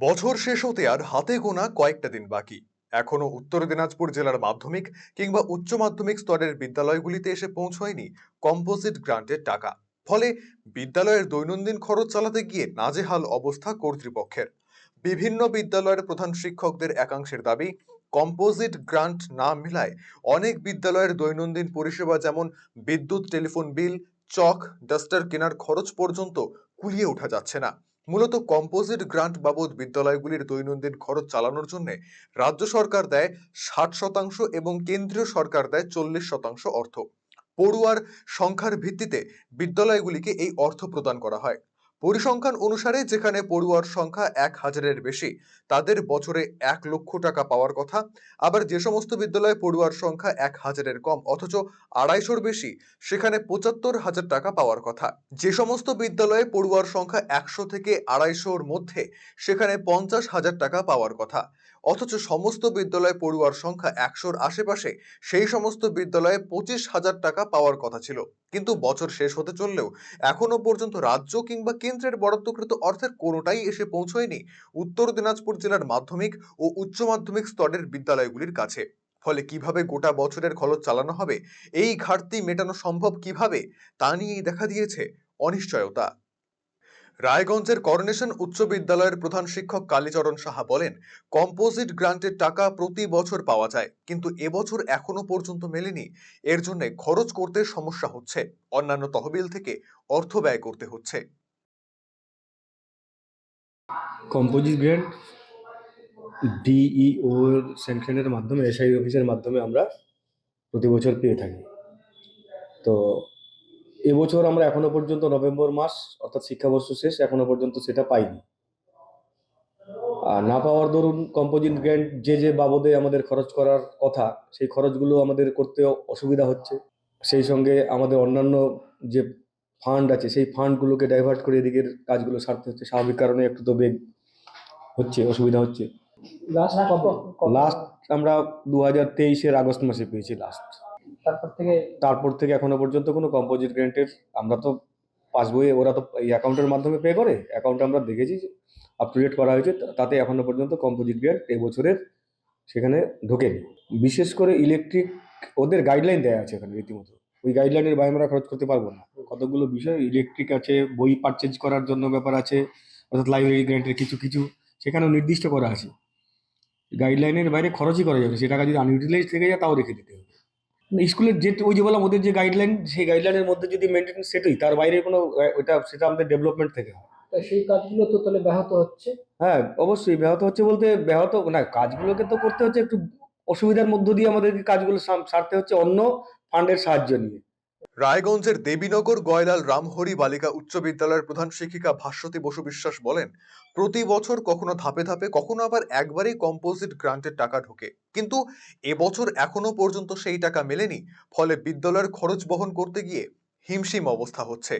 বছর শেষ হতে আর হাতে গোনা কয়েকটা দিন বাকি। এখনও উত্তর দিনাজপুর জেলার মাধ্যমিক কিংবা উচ্চ মাধ্যমিক স্তরের বিদ্যালয়গুলিতে এসে পৌঁছয়নি কম্পোজিট গ্রান্টের টাকা। ফলে বিদ্যালয়ের দৈনন্দিন খরচ চালাতে গিয়ে নাজেহাল অবস্থা কর্তৃপক্ষের। বিভিন্ন বিদ্যালয়ের প্রধান শিক্ষকদের একাংশের দাবি, কম্পোজিট গ্রান্ট না মিলায় অনেক বিদ্যালয়ের দৈনন্দিন পরিষেবা যেমন বিদ্যুৎ টেলিফোন বিল, চক, ডাস্টার কেনার খরচ পর্যন্ত কুলিয়ে ওঠা যাচ্ছে না। মূলত কম্পোজিট গ্রান্ট বাবদ বিদ্যালয়গুলির দৈনন্দিন খরচ চালানোর জন্য রাজ্য সরকার দেয় ষাট শতাংশ এবং কেন্দ্রীয় সরকার দেয় চল্লিশ শতাংশ অর্থ। পড়ুয়ার সংখ্যার ভিত্তিতে বিদ্যালয়গুলিকে এই অর্থ প্রদান করা হয়। পরিসংখ্যান অনুসারে যেখানে পড়ুয়ার সংখ্যা এক হাজারের বেশি, তাদের বছরে এক লক্ষ টাকা পাওয়ার কথা। আবার যে সমস্ত বিদ্যালয়ে পড়ুয়ার সংখ্যা এক হাজারের কম, অথচ আড়াইশোর বেশি, সেখানে পঁচাত্তর হাজার টাকা পাওয়ার কথা। যে সমস্ত বিদ্যালয়ে পড়ুয়ার সংখ্যা একশো থেকে আড়াইশোর মধ্যে, সেখানে পঞ্চাশ হাজার টাকা পাওয়ার কথা। অথচ সমস্ত বিদ্যালয়ে পড়ুয়ার সংখ্যা একশোর আশেপাশে, সেই সমস্ত বিদ্যালয়ে পঁচিশ হাজার টাকা পাওয়ার কথা ছিল। কিন্তু বছর শেষ হতে চললেও এখনও পর্যন্ত রাজ্য কিংবা কেন্দ্রের বরাদ্দকৃত অর্থের কোনোটাই এসে পৌঁছয়নি উত্তর দিনাজপুর জেলার মাধ্যমিক ও উচ্চ মাধ্যমিক স্তরের বিদ্যালয়গুলির কাছে। ফলে কীভাবে গোটা বছরের খরচ চালানো হবে, এই ঘাটতি মেটানো সম্ভব কীভাবে, তা নিয়েই দেখা দিয়েছে অনিশ্চয়তা। রায়গঞ্জের করনেশন উচ্চ বিদ্যালয়ের প্রধান শিক্ষক কালীচরণ সাহা বলেন, কম্পোজিট গ্রান্টের টাকা প্রতি বছর পাওয়া যায়, কিন্তু এবছর এখনও পর্যন্ত মেলেনি। এর জন্য খরচ করতে সমস্যা হচ্ছে। অন্যান্য তহবিল থেকে অর্থ ব্যয় করতে হচ্ছে। কম্পোজিট গ্র্যান্ট ডিইও স্যাংশনের মাধ্যমে, এসআই অফিসের মাধ্যমে আমরা প্রতি বছর পেয়ে থাকি। তো এবছর আমরা এখনও পর্যন্ত নভেম্বর মাস অর্থাৎ শিক্ষাবর্ষ শেষ এখনও পর্যন্ত সেটা পাইনি। আর না পাওয়ার দরুন কম্পোজিট গ্র্যান্ট যে যে বাবদে আমাদের খরচ করার কথা সেই খরচগুলো আমাদের করতে অসুবিধা হচ্ছে। সেই সঙ্গে আমাদের অন্যান্য যে ফান্ড আছে সেই ফান্ডগুলোকে ডাইভার্ট করে এদিকের কাজগুলো সারতে হচ্ছে। স্বাভাবিক কারণে একটু তো বেগ হচ্ছে অসুবিধা হচ্ছে। লাস্ট আমরা দু হাজার তেইশের আগস্ট মাসে পেয়েছি লাস্ট তারপর থেকে তারপর থেকে এখনও পর্যন্ত কোনো কম্পোজিট গ্র্যান্টের আমরা তো পাসবইয়ে ওরা তো এই অ্যাকাউন্টের মাধ্যমে পে করে। অ্যাকাউন্টে আমরা দেখেছি আপ টু ডেট করা হয়েছে তাতে এখনও পর্যন্ত কম্পোজিট গ্র্যান্ট এবছরের সেখানে ঢোকেনি। বিশেষ করে ইলেকট্রিক ওদের গাইডলাইন দেওয়া আছে এখানে রীতিমতো। ওই গাইডলাইনের বাইরে আমরা খরচ করতে পারব না। কতগুলো বিষয় ইলেকট্রিক আছে, বই পারচেজ করার জন্য ব্যাপার আছে, অর্থাৎ লাইব্রেরি গ্রান্টের কিছু কিছু, সেখানেও নির্দিষ্ট করা আছে। গাইডলাইনের বাইরে খরচই করা যাবে। সে টাকা যদি আনইউটিলাইজ থেকে যায়, তাও রেখে দিতে হবে। স্কুলের যে ওই যে বললাম ওদের যে গাইডলাইন সেই গাইডলাইনের মধ্যে যদি মেনটেন সেটাই তার বাইরে কোনো ওইটা ওটা সেটা আমাদের ডেভেলপমেন্ট থেকে হয়। সেই কাজগুলো তো তাহলে ব্যাহত হচ্ছে। হ্যাঁ অবশ্যই ব্যাহত হচ্ছে বলতে ব্যাহত না কাজগুলোকে তো করতে হচ্ছে একটু অসুবিধার মধ্য দিয়ে আমাদেরকে কাজগুলো সারতে হচ্ছে অন্য ফান্ডের সাহায্য নিয়ে। রায়গঞ্জের দেবীনগর গয়লাল রামহরি বালিকা উচ্চ বিদ্যালয়ের প্রধান শিক্ষিকা ভাস্বতী বসু বিশ্বাস বলেন, প্রতি বছর কখনো ধাপে ধাপে, কখনো আবার একবারেই কম্পোজিট গ্রান্টের টাকা ঢোকে। কিন্তু এবছর এখনও পর্যন্ত সেই টাকা মেলেনি, ফলে বিদ্যালয়ের খরচ বহন করতে গিয়ে হিমশিম অবস্থা হচ্ছে।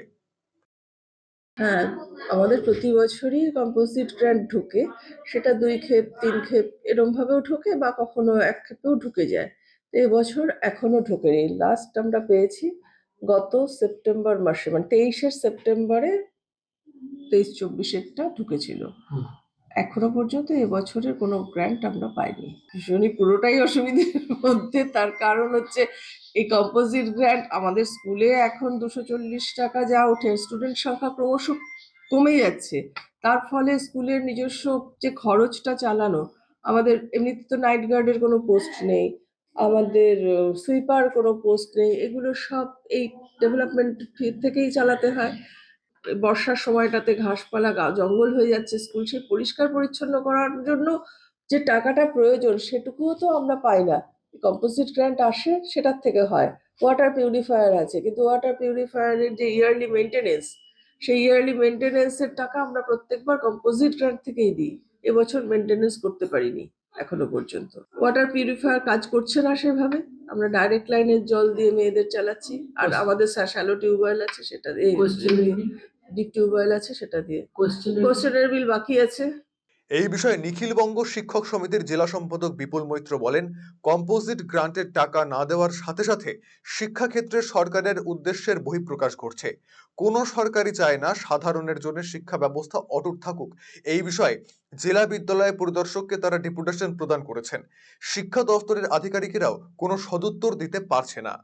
হ্যাঁ আমাদের প্রতি বছরই কম্পোজিট গ্র্যান্ট ঢুকে, সেটা দুই ক্ষেপ, তিন ক্ষেপ এরম ভাবেও ঢোকে বা কখনো এক ক্ষেপেও ঢুকে যায়। এবছর এখনও ঢোকেনি। লাস্ট আমরা পেয়েছি গত সেপ্টেম্বর মাসে মানে তেইশে সেপ্টেম্বরে তেইশ চব্বিশেরটা ঢুকেছিল এখনও পর্যন্ত এবছরের কোনো গ্র্যান্ট আমরা পাইনি। ভীষণই পুরোটাই অসুবিধার মধ্যে তার কারণ হচ্ছে এই কম্পোজিট গ্র্যান্ট আমাদের স্কুলে এখন দুশো চল্লিশ টাকা যা ওঠে স্টুডেন্ট সংখ্যা ক্রমশ কমে যাচ্ছে। তার ফলে স্কুলের নিজস্ব যে খরচটা চালানো আমাদের এমনিতে তো নাইট গার্ডের কোনো পোস্ট নেই। আমাদের সুইপার কোনো পোস্ট নেই, এগুলো সব এই ডেভেলপমেন্ট থেকেই চালাতে হয়। বর্ষার সময়টাতে ঘাসপালা জঙ্গল হয়ে যাচ্ছে স্কুল সে পরিষ্কার পরিচ্ছন্ন করার জন্য যে টাকাটা প্রয়োজন সেটুকুও তো আমরা পাই না। কম্পোজিট গ্র্যান্ট আসে, সেটার থেকে হয়। ওয়াটার পিউরিফায়ার আছে, কিন্তু ওয়াটার পিউরিফায়ারের যে ইয়ারলি মেনটেনেন্স সেই ইয়ারলি মেনটেনেন্সের টাকা আমরা প্রত্যেকবার কম্পোজিট গ্র্যান্ট থেকেই দিই। এবছর মেনটেনেন্স করতে পারিনি। এখনও পর্যন্ত। ওয়াটার পিউরিফায়ার কাজ করছে না সেভাবে। আমরা ডাইরেক্ট লাইনের জল দিয়ে মেয়েদের চালাচ্ছি। আর আমাদের শ্যালো টিউবওয়েল আছে সেটা দিয়ে ডিপ টিউবওয়েল আছে সেটা দিয়ে। কোশ্চেন কোশ্চেনের বিল বাকি আছে। এই বিষয়ে নিখিলবঙ্গ শিক্ষক সমিতির জেলা সম্পাদক বিপুল মৈত্র বলেন, কম্পোজিট গ্রান্টের টাকা না দেওয়ার সাথে সাথে শিক্ষাক্ষেত্রে সরকারের উদ্দেশ্যের বহিঃপ্রকাশ ঘটছে। কোনো সরকারই চায় না সাধারণের জন্য শিক্ষা ব্যবস্থা অটুট থাকুক। এই বিষয়ে জেলা বিদ্যালয় পরিদর্শককে তারা ডেপুটেশন প্রদান করেছেন। শিক্ষা দপ্তরের আধিকারিকেরাও কোনো সদুত্তর দিতে পারছে না।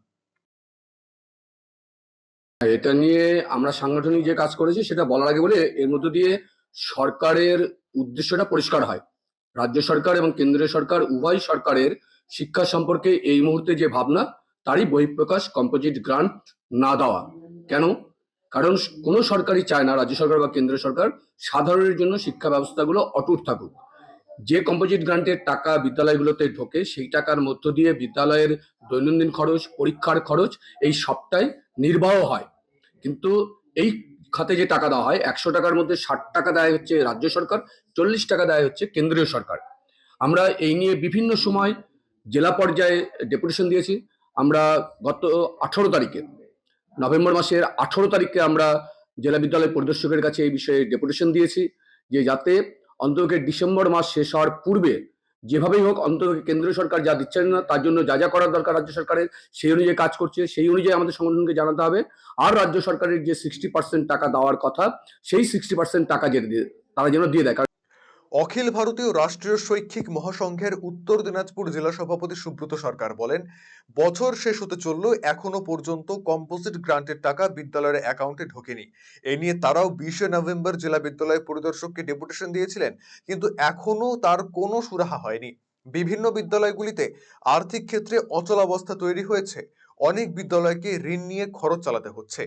এটা নিয়ে আমরা সাংগঠনিক যে কাজ করেছি সেটা বলার আগে বলে, এর মধ্য দিয়ে সরকারের উদ্দেশ্যটা পরিষ্কার হয়। রাজ্য সরকার এবং কেন্দ্রীয় সরকার, উভয় সরকারের শিক্ষা সম্পর্কে এই মুহূর্তে যে ভাবনা, তারই বহিঃপ্রকাশ কম্পোজিট গ্রান্ট না দেওয়া। কেন? কারণ কোনো সরকারই চায় না, রাজ্য সরকার বা কেন্দ্র সরকার সাধারণের জন্য শিক্ষা ব্যবস্থাগুলো অটুট থাকুক। যে কম্পোজিট গ্রান্টের টাকা বিদ্যালয়গুলোতে ঢোকে, সেই টাকার মধ্য দিয়ে বিদ্যালয়ের দৈনন্দিন খরচ, পরীক্ষার খরচ এই সবটাই নির্বাহ হয়। কিন্তু এই খাতে যে টাকা দেওয়া হয়, একশো টাকার মধ্যে ষাট টাকা দেয় হচ্ছে রাজ্য সরকার, চল্লিশ টাকা দেয় হচ্ছে কেন্দ্রীয় সরকার। আমরা এই নিয়ে বিভিন্ন সময় জেলা পর্যায়ে ডেপুটেশন দিয়েছি। আমরা গত আঠারো তারিখে, নভেম্বর মাসের আঠারো তারিখে আমরা জেলা বিদ্যালয় পরিদর্শকের কাছে এই বিষয়ে ডেপুটেশন দিয়েছি যে যাতে অন্তত ডিসেম্বর মাস শেষ হওয়ার পূর্বে যেভাবেই হোক, অন্তত কেন্দ্রীয় সরকার যা দিচ্ছেন না, তার জন্য যা যা করার দরকার রাজ্য সরকারের, সেই অনুযায়ী কাজ করছে, সেই অনুযায়ী আমাদের সংগঠনকে জানাতে হবে। আর রাজ্য সরকারের যে সিক্সটি পার্সেন্ট টাকা দেওয়ার কথা, সেই সিক্সটি পার্সেন্ট টাকা যেতে তারা যেন দিয়ে দেয়। অখিল ভারতীয় রাষ্ট্রীয় শৈক্ষিক মহাসংঘের উত্তর দিনাজপুর জেলা সভাপতি সুব্রত সরকার বলেন, বছর শেষ হতে চললেও এখনও পর্যন্ত কম্পোজিট গ্রান্টের টাকা বিদ্যালয়ের অ্যাকাউন্টে ঢোকেনি। এ নিয়ে তারাও বিশে নভেম্বর জেলা বিদ্যালয় পরিদর্শককে ডেপুটেশন দিয়েছিলেন, কিন্তু এখনও তার কোনো সুরাহা হয়নি। বিভিন্ন বিদ্যালয়গুলিতে আর্থিক ক্ষেত্রে অচলাবস্থা তৈরি হয়েছে। অনেক বিদ্যালয়কে ঋণ নিয়ে খরচ চালাতে হচ্ছে।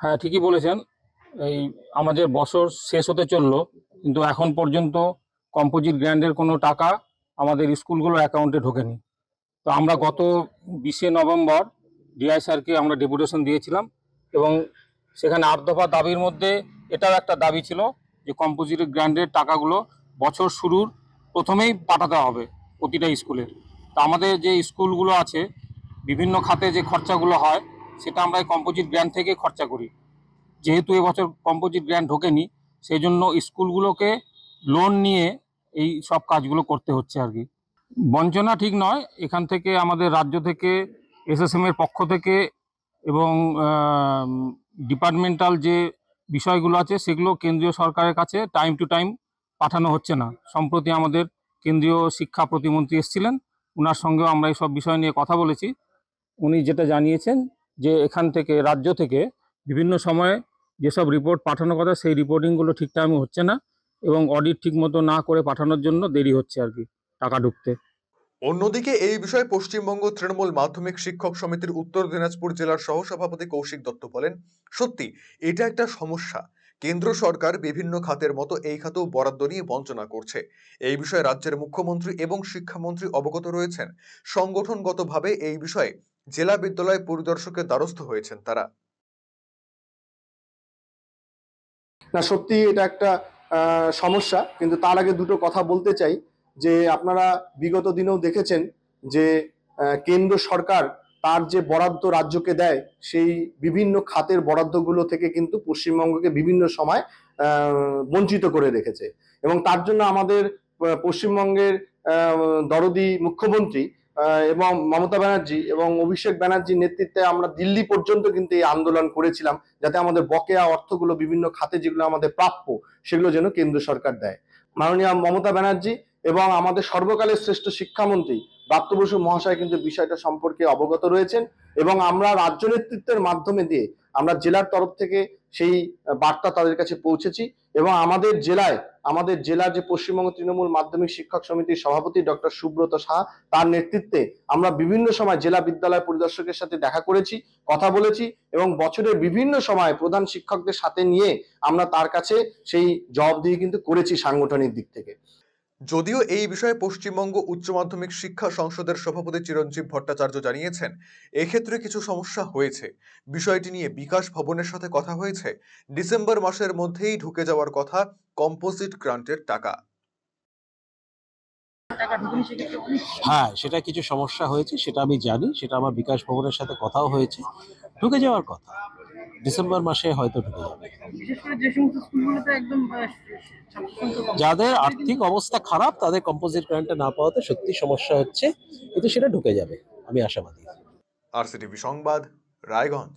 হ্যাঁ ঠিকই বলেছেন। এই আমাদের বছর শেষ হতে চলল, কিন্তু এখন পর্যন্ত কম্পোজিট গ্র্যান্ডের কোনো টাকা আমাদের স্কুলগুলোর অ্যাকাউন্টে ঢোকেনি। তো আমরা গত বিশে নভেম্বর ডিআই স্যারকে আমরা ডেপুটেশন দিয়েছিলাম এবং সেখানে আট দফা দাবির মধ্যে এটাও একটা দাবি ছিল যে কম্পোজিট গ্র্যান্ডের টাকাগুলো বছর শুরুর প্রথমেই পাঠাতে হবে প্রতিটা স্কুলের। তো আমাদের যে স্কুলগুলো আছে, বিভিন্ন খাতে যে খরচাগুলো হয়, সেটা আমরা এই কম্পোজিট গ্র্যান্ড থেকে খরচা করি। যেহেতু এবছর কম্পোজিট গ্র্যান্ড ঢোকেনি সেই জন্য স্কুলগুলোকে লোন নিয়ে এই সব কাজগুলো করতে হচ্ছে আর কি। বঞ্চনা ঠিক নয়, এখান থেকে আমাদের রাজ্য থেকে এসএসএম এর পক্ষ থেকে এবং ডিপার্টমেন্টাল যে বিষয়গুলো আছে, সেগুলো কেন্দ্রীয় সরকারের কাছে টাইম টু টাইম পাঠানো হচ্ছে না। সম্প্রতি আমাদের কেন্দ্রীয় শিক্ষা প্রতিমন্ত্রী এসেছিলেন ওনার সঙ্গেও আমরা এই সব বিষয় নিয়ে কথা বলেছি। উনি যেটা জানিয়েছেন যে এখান থেকে, রাজ্য থেকে বিভিন্ন সময়ে যেসব রিপোর্ট পাঠানোর কথা, সেই রিপোর্টিংগুলো ঠিক টাইমে হচ্ছে না এবং অডিট ঠিক মতো না করে পাঠানোর জন্য দেরি হচ্ছে আর কি, টাকা ঢুকতে। অন্যদিকে এই বিষয়ে পশ্চিমবঙ্গ তৃণমূল মাধ্যমিক শিক্ষক সমিতির উত্তর দিনাজপুর জেলার সহসভাপতি কৌশিক দত্ত বলেন, সত্যি, এটা একটা সমস্যা। কেন্দ্র সরকার বিভিন্ন খাতের মতো এই খাতেও বরাদ্দ নিয়ে বঞ্চনা করছে। এই বিষয়ে রাজ্যের মুখ্যমন্ত্রী এবং শিক্ষামন্ত্রী অবগত রয়েছেন। সংগঠনগতভাবে এই বিষয়ে জেলা বিদ্যালয় পরিদর্শকের দ্বারস্থ হয়েছেন তারা। না, সত্যি এটা একটা সমস্যা, কিন্তু তার আগে দুটো কথা বলতে চাই, যে আপনারা বিগত দিনেও দেখেছেন যে কেন্দ্র সরকার তার যে বরাদ্দ রাজ্যকে দেয়, সেই বিভিন্ন খাতের বরাদ্দগুলো থেকে কিন্তু পশ্চিমবঙ্গকে বিভিন্ন সময় বঞ্চিত করে রেখেছে। এবং তার জন্য আমাদের পশ্চিমবঙ্গের দরদি মুখ্যমন্ত্রী এবং মমতা ব্যানার্জি এবং অভিষেক ব্যানার্জির নেতৃত্বে আমরা দিল্লি পর্যন্ত কিন্তু এই আন্দোলন করেছিলাম, যাতে আমাদের বকেয়া অর্থগুলো বিভিন্ন খাতে যেগুলো আমাদের প্রাপ্য, সেগুলো যেন কেন্দ্র সরকার দেয়। মাননীয় মমতা ব্যানার্জি এবং আমাদের সর্বকালের শ্রেষ্ঠ শিক্ষামন্ত্রী ব্রাত্য বসু মহাশয় কিন্তু বিষয়টা সম্পর্কে অবগত রয়েছেন এবং আমরা রাজ্য নেতৃত্বের মাধ্যমে দিয়ে আমরা জেলার তরফ থেকে সেই বার্তা তাদের কাছে পৌঁছেছি এবং আমাদের জেলায়, আমাদের জেলার যে পশ্চিমবঙ্গ তৃণমূল মাধ্যমিক শিক্ষক সমিতির সভাপতি ডক্টর সুব্রত সাহা, তার নেতৃত্বে আমরা বিভিন্ন সময় জেলা বিদ্যালয় পরিদর্শকের সাথে দেখা করেছি, কথা বলেছি এবং বছরের বিভিন্ন সময় প্রধান শিক্ষকদের সাথে নিয়ে আমরা তার কাছে সেই জবাবদিহি কিন্তু করেছি সাংগঠনিক দিক থেকে। যদিও এই বিষয়ে পশ্চিমবঙ্গ উচ্চ মাধ্যমিক শিক্ষা সংসদের সভাপতি চিরঞ্জীব ভট্টাচার্য জানিয়েছেন, এক্ষেত্রে কিছু সমস্যা হয়েছে। বিষয়টি নিয়ে বিকাশ ভবনের সাথে কথা হয়েছে। ডিসেম্বর মাসের মধ্যেই ঢুকে যাওয়ার কথা কম্পোজিট গ্রান্টের টাকা। হ্যাঁ সেটা কিছু সমস্যা হয়েছে, সেটা আমি জানি, সেটা আমার বিকাশ ভবনের সাথে কথাও হয়েছে। ঢুকে যাওয়ার কথা। ডিসেম্বর মাসে হয়তো ঢুকে যাবে। বিশেষ করে যে সমস্ত স্কুলগুলোতে একদম আহ, ছাত্র সংখ্যা যাদের আর্থিক অবস্থা খারাপ তাদের কম্পোজিট গ্রান্টটা না পাওয়াতে সত্যি সমস্যা হচ্ছে কিন্তু সেটা ঢুকে যাবে আমি আশাবাদী। আরসিটিভি সংবাদ রায়গঞ্জ।